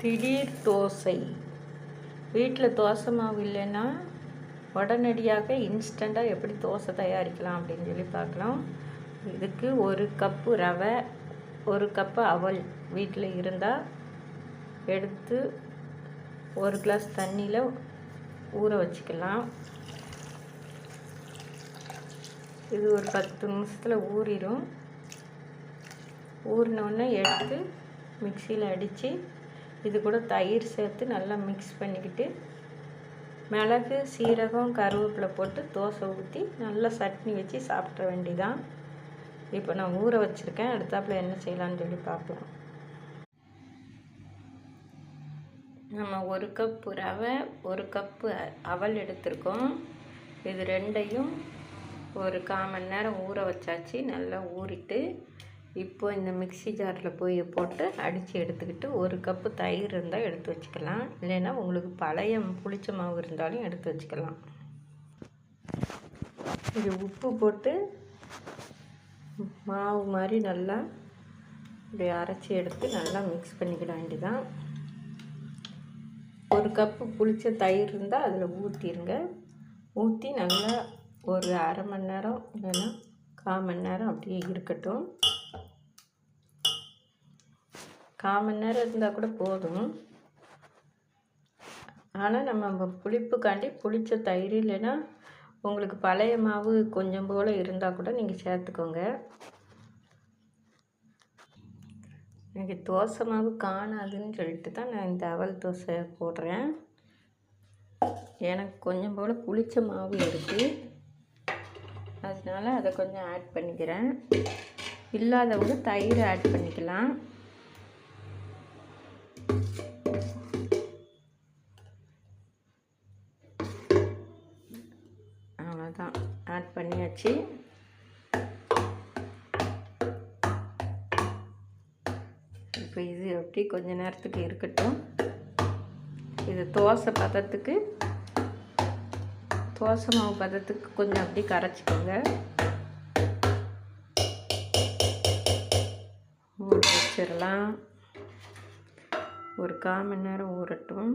திடீர் தோசை. வீட்டில் தோசை மாவு இல்லைன்னா உடனடியாக இன்ஸ்டண்ட்டாக எப்படி தோசை தயாரிக்கலாம் அப்படின்னு சொல்லி பார்க்கலாம். இதுக்கு ஒரு கப்பு ரவை ஒரு கப்பு அவல் வீட்டில் இருந்தால் எடுத்து ஒரு கிளாஸ் தண்ணியில் ஊற வச்சுக்கலாம். இது ஒரு பத்து நிமிஷத்தில் ஊறிடும் ஊறினோடனே எடுத்து மிக்சியில் அடித்து இது கூட தயிர் சேர்த்து நல்லா மிக்ஸ் பண்ணிக்கிட்டு மிளகு சீரகம் கருவேப்பிலை போட்டு தோசை ஊற்றி நல்லா சட்னி வச்சு சாப்பிட்ற வேண்டிதான். இப்போ நான் ஊற வச்சுருக்கேன். அடுத்தாப்புல என்ன செய்யலான்னு சொல்லி பார்ப்போம். நம்ம ஒரு கப்பு ரவை ஒரு கப்பு அவல் எடுத்திருக்கோம். இது ரெண்டையும் ஒரு கால் மணி நேரம் ஊற வச்சாச்சு. நல்லா ஊறிட்டு இப்போ இந்த மிக்ஸி ஜாரில் போய் போட்டு அடித்து எடுத்துக்கிட்டு ஒரு கப்பு தயிர் இருந்தால் எடுத்து வச்சுக்கலாம். இல்லைன்னா உங்களுக்கு பழைய புளிச்ச மாவு இருந்தாலும் எடுத்து வச்சுக்கலாம். இது உப்பு போட்டு மாவு மாதிரி நல்லா இப்படி அரைச்சி எடுத்து நல்லா மிக்ஸ் பண்ணிக்கிட வேண்டிதான் ஒரு கப்பு புளிச்ச தயிர் இருந்தால் அதில் ஊற்றிடுங்க ஊற்றி நல்லா ஒரு அரை மணி நேரம் இல்லைன்னா கால் மணி நேரம் அப்படியே இருக்கட்டும். கால் மணி நேரம் இருந்தால் கூட போதும். ஆனால் நம்ம புளிப்புக்காண்டி புளித்த தயிர் இல்லைன்னா உங்களுக்கு பழைய மாவு கொஞ்சம் போல் இருந்தால் கூட நீங்கள் சேர்த்துக்கோங்க. எனக்கு தோசை மாவு காணாதுன்னு சொல்லிட்டு தான் நான் இந்த அவல் தோசை போடுறேன். எனக்கு கொஞ்சம் போல் புளிச்ச மாவு இருக்குது அதனால அதை கொஞ்சம் ஆட் பண்ணிக்கிறேன். இல்லாதவங்க தயிர் ஆட் பண்ணிக்கலாம். அவ்வளோதான் ஆட் பண்ணியாச்சு. இப்போ இது அப்படி கொஞ்ச நேரத்துக்கு இருக்கட்டும். இது தோசை பதத்துக்கு தோசை மாவு பதத்துக்கு கொஞ்சம் அப்படி கரைச்சிக்கோங்க. ஊற வச்சிடலாம் ஒரு கால் மணி நேரம் ஊறட்டும்.